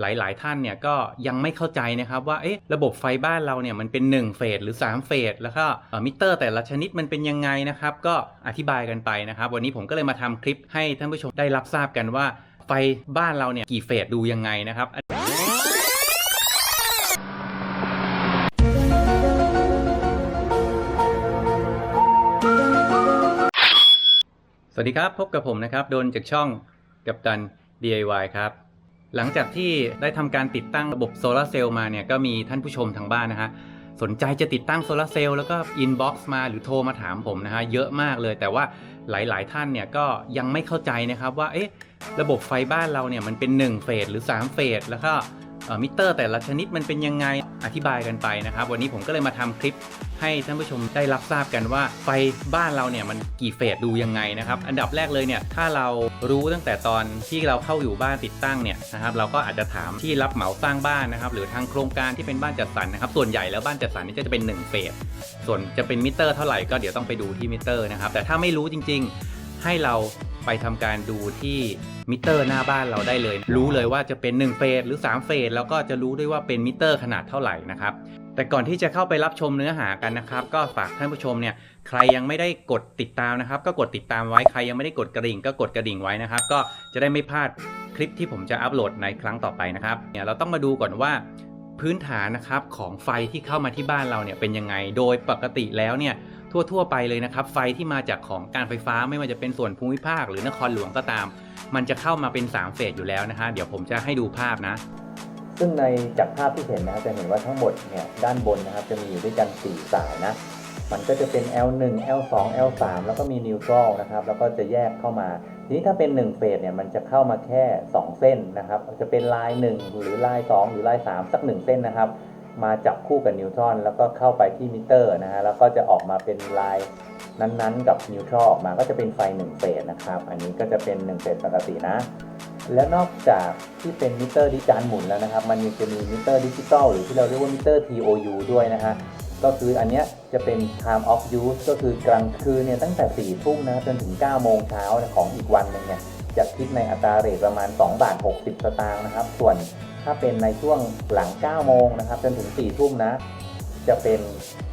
หลายๆ ท่านเนี่ยก็ยังไม่เข้าใจนะครับว่าเอ๊ะระบบไฟบ้านเราเนี่ยมันเป็น 1 เฟสหรือ 3 เฟสแล้วก็มิเตอร์แต่ละชนิดมันเป็นยังไงนะครับ ก็อธิบายกันไปนะครับ วันนี้ผมก็เลยมาทำคลิปให้ท่านผู้ชมได้รับทราบกันว่า ไฟบ้านเราเนี่ยกี่เฟสดูยังไงนะครับสวัสดีครับ พบกับผมนะครับ โดนจากช่องกับตัน DIY ครับ หลังจากที่ได้ทำการติดตั้งระบบโซลาร์เซลล์มาเนี่ยก็มีท่านผู้ชมทางบ้านนะฮะสนใจจะติดตั้งโซลาร์เซลล์แล้วก็อินบ็อกซ์มาหรือโทรมาถามผมนะฮะเยอะมากเลย แต่ว่าหลายๆ ท่านเนี่ยก็ยังไม่เข้าใจนะครับว่าเอ๊ะระบบไฟบ้านเราเนี่ยมันเป็น 1 เฟสหรือ 3 เฟสแล้วก็มิเตอร์แต่ละชนิดมันเป็นยังไง อธิบายกันไปนะครับ วันนี้ผมก็เลยมาทำคลิปให้ท่านผู้ชมได้รับทราบกันว่าไฟบ้านเราเนี่ยมันกี่เฟสดูยังไงนะครับ อันดับแรกเลยเนี่ยถ้าเรารู้ตั้งแต่ตอนที่เราเข้าอยู่บ้านติดตั้งเนี่ยนะครับเราก็อาจจะถามที่รับเหมาสร้างบ้านนะครับหรือทางโครงการที่เป็นบ้านจัดสรรนะครับ ส่วนใหญ่แล้วบ้านจัดสรรนี่จะเป็น 1 เฟส ส่วนจะเป็นมิเตอร์เท่าไหร่ก็เดี๋ยวต้องไปดูที่มิเตอร์นะครับแต่ถ้าไม่รู้จริง ๆ ให้เราไปทำการดูที่ มิเตอร์หน้าบ้านเราได้เลย รู้เลยว่าจะเป็น1เฟสหรือ3เฟสแล้วก็จะรู้ด้วยว่าเป็นมิเตอร์ขนาดเท่าไหร่นะครับแต่ก่อนที่จะเข้าไปรับชมเนื้อหากันนะครับ ก็ฝากท่านผู้ชมเนี่ยใครยังไม่ได้กดติดตามนะครับ ก็กดติดตามไว้ใครยังไม่ได้กดกระดิ่ง ก็กดกระดิ่งไว้นะครับ ก็จะได้ไม่พลาดคลิปที่ผมจะอัปโหลดในครั้งต่อไปนะครับเนี่ยเราต้องมาดูก่อนว่าพื้นฐานนะครับของไฟที่เข้ามาที่บ้านเราเนี่ยเป็นยังไงโดยปกติแล้วเนี่ยทั่ว ๆ ไปเลยนะครับ ไฟที่มาจากของการไฟฟ้าไม่ว่าจะเป็นส่วนภูมิภาคหรือนครหลวงก็ตาม มันจะเข้ามาเป็น 3 เฟสอยู่แล้วนะฮะเดี๋ยวผมจะให้ดูภาพนะ ซึ่งในจากภาพที่เห็นนะครับจะเห็นว่าทั้งหมดเนี่ยด้านบนนะครับจะมีอยู่ด้วยกัน 4 สายนะ มันก็จะเป็น L1 L2 L3 แล้วก็มีนิวทรัลนะครับแล้วก็จะแยกเข้ามา ทีนี้ถ้าเป็น1เฟสเนี่ยมันจะเข้ามาแค่ 2 เส้นนะครับจะเป็นลาย1หรือลาย2หรือลาย3 สัก 1 เส้นนะครับมาจับคู่กับนิวทรอนแล้วก็เข้าไปที่มิเตอร์นะฮะแล้วก็จะออกมาเป็นลาย นั้นๆ กับนิวทรัลออกมาก็จะเป็นไฟ1เฟสนะครับ อันนี้ก็จะเป็น1เฟสปกตินะ และนอกจากที่เป็นมิเตอร์ดิจานหมุนแล้วนะครับ มันยังจะมีมิเตอร์ดิจิตอลหรือที่เราเรียกว่ามิเตอร์ TOU ด้วยนะฮะ ก็คืออันนี้จะเป็น time of use ก็คือกลางคืนเนี่ยตั้งแต่ 4 ทุ่มนะครับจนถึง 9 โมงเช้าของอีกวันหนึงเนี่ยจะคิดในอัตราเรทประมาณ 2 บาท 60 สตางค์นะครับ ส่วนถ้าเป็นในช่วงหลัง 9 โมงนะครับจนถึง 4 ทุ่มนะ จะเป็น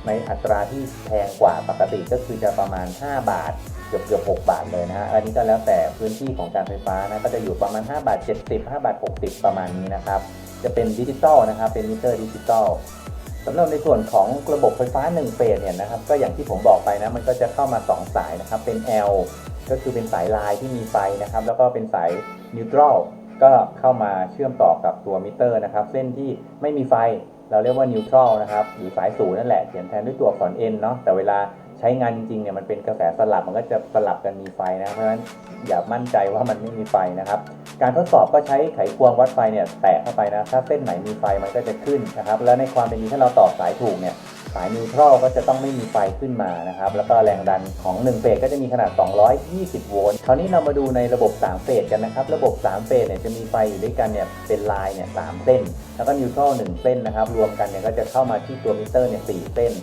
ในอัตราที่แพงกว่าปกติก็คือจะประมาณ 5 บาทเกือบเกือบ6บาทเลยนะฮะอันนี้ก็แล้วแต่พื้นที่ของการไฟฟ้านะก็จะอยู่ประมาณ 5 บาท 70 5 บาท 60 ประมาณนี้นะครับ จะเป็นดิจิตอลนะครับ เป็นมิเตอร์ดิจิตอลสำหรับในส่วนของระบบไฟฟ้า 1 เฟสเนี่ยนะครับ ก็อย่างที่ผมบอกไปนะ มันก็จะเข้ามา 2 สายนะครับ เป็น L ก็คือเป็นสายลายที่มีไฟนะครับ แล้วก็เป็นสายนิวทรัลก็เข้ามาเชื่อมต่อกับตัวมิเตอร์นะครับ เส้นที่ไม่มีไฟ เราเรียกว่านิวทรัลนะครับหรือสายศูนย์นั่นแหละเขียนแทนด้วยตัวอักษร N เนาะแต่เวลาใช้งานจริงๆเนี่ยมันเป็นกระแสสลับมันก็จะสลับกันมีไฟนะเพราะฉะนั้นอย่ามั่นใจว่ามันไม่มีไฟนะครับ การทดสอบก็ใช้ไขควงวัดไฟเนี่ยแตะเข้าไปนะถ้าเส้นไหนมีไฟมันก็จะขึ้นนะครับ แล้วในความเป็นจริงถ้าเราต่อสายถูกเนี่ย สายนิวทรัลก็จะต้องไม่มีไฟขึ้นมานะครับ แล้วก็แรงดันของ 1 เฟสก็จะมีขนาด 220 โวลต์คราวนี้เรามาดูในระบบ 3 เฟสกันนะครับ ระบบ 3 เฟสเนี่ยจะมีไฟอยู่ด้วยกันเนี่ยเป็นลายเนี่ย3เส้น แล้วก็นิวทรัล1เส้นนะครับ รวมกันเนี่ยก็จะเข้ามาที่ตัวมิเตอร์เนี่ย4เส้น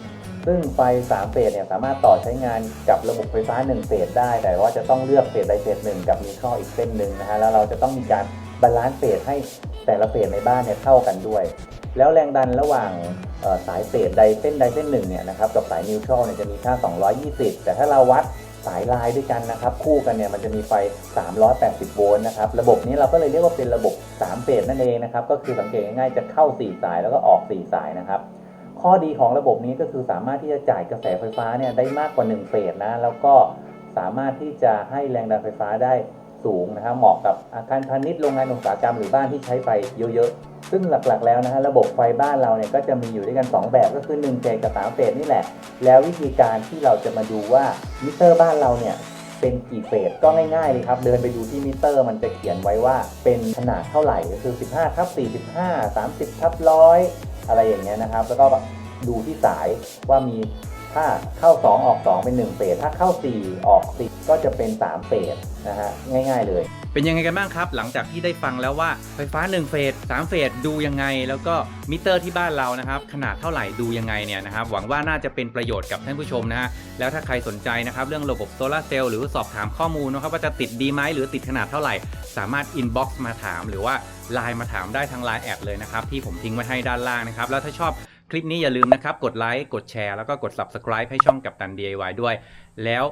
ซึ่งไฟ 3 เฟสเนี่ยสามารถต่อใช้งานกับระบบไฟฟ้า 1 เฟสได้ แต่ว่าจะต้องเลือกเฟสใดเฟสหนึ่งกับนิวทรัลอีกเส้นหนึ่งนะฮะแล้วเราจะต้องมีการบาลานซ์เฟสให้แต่ละเฟสในบ้านเนี่ยเท่ากันด้วย แล้วแรงดันระหว่างสายเฟสใดเส้นใดเส้นหนึ่งเนี่ยนะครับกับสายนิวทรัลเนี่ยจะมีค่า 220 แต่ถ้าเราวัดสายลายด้วยกันนะครับ คู่กันเนี่ยมันจะมีไฟ 380 โวลต์นะครับ ระบบนี้เราก็เลยเรียกว่าเป็นระบบ 3 เฟสนั่นเองนะครับ ก็คือสังเกตง่ายๆจะเข้า 4 สายแล้วก็ออก 4 สายนะครับ ข้อดีของระบบนี้ก็คือสามารถที่จะจ่ายกระแสไฟฟ้าเนี่ยได้มากกว่า 1 เฟสนะ แล้วก็สามารถที่จะให้แรงดันไฟฟ้าได้ สูงนะครับเหมาะกับอาคารพาณิชย์โรงงานอุตสาหกรรมหรือบ้านที่ใช้ไฟเยอะๆ ซึ่งหลักๆแล้วนะฮะระบบไฟบ้านเราเนี่ยก็จะมีอยู่ด้วยกัน 2 แบบก็คือ1เฟสกับ3เฟสนี่แหละ แล้ววิธีการที่เราจะมาดูว่ามิเตอร์บ้านเราเนี่ยเป็นกี่เฟสก็ง่ายๆเลยครับ เดินไปดูที่มิเตอร์มันจะเขียนไว้ว่าเป็นขนาดเท่าไหร่ก็คือ 15ทับ45 30ทับร้อยอะไรอย่างเงี้ยนะครับ แล้วก็ดูที่สายว่ามีถ้าเข้า 2 ออก 2 เป็น 1เฟสถ้าเข้า 4 ออก10 ก็จะเป็น 3 เฟสนะฮะง่ายๆเลย เป็นยังไงกันบ้างครับ หลังจากที่ได้ฟังแล้วว่าไฟฟ้า 1 เฟส3เฟสดูยังไง แล้วก็มิเตอร์ที่บ้านเรานะครับ ขนาดเท่าไหร่ดูยังไงเนี่ยนะครับหวังว่าน่าจะเป็นประโยชน์กับท่านผู้ชมนะฮะแล้วถ้าใครสนใจนะครับเรื่องระบบโซลาเซลล์หรือสอบถามข้อมูลนะครับว่าจะติดดีไหมหรือติดขนาดเท่าไหร่ สามารถอินบ็อกซ์มาถาม หรือว่าไลน์มาถามได้ทางไลน์แอดเลยนะครับที่ผมทิ้งไว้ให้ด้านล่างนะครับแล้วถ้าชอบคลิปนี้อย่าลืมนะครับ กดไลค์ กดแชร์ แล้วก็กด Subscribe ให้ช่องกับตัน DIY ด้วย แล้ว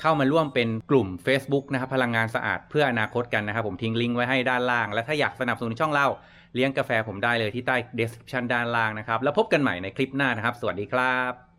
เข้ามาร่วมเป็นกลุ่ม Facebook นะครับพลังงานสะอาดเพื่ออนาคตกันนะครับ ผมทิ้งลิงก์ไว้ให้ด้านล่าง และถ้าอยากสนับสนุนช่องเราเลี้ยงกาแฟผมได้เลยที่ใต้ description ด้านล่างนะครับ แล้วพบกันใหม่ในคลิปหน้านะครับ สวัสดีครับ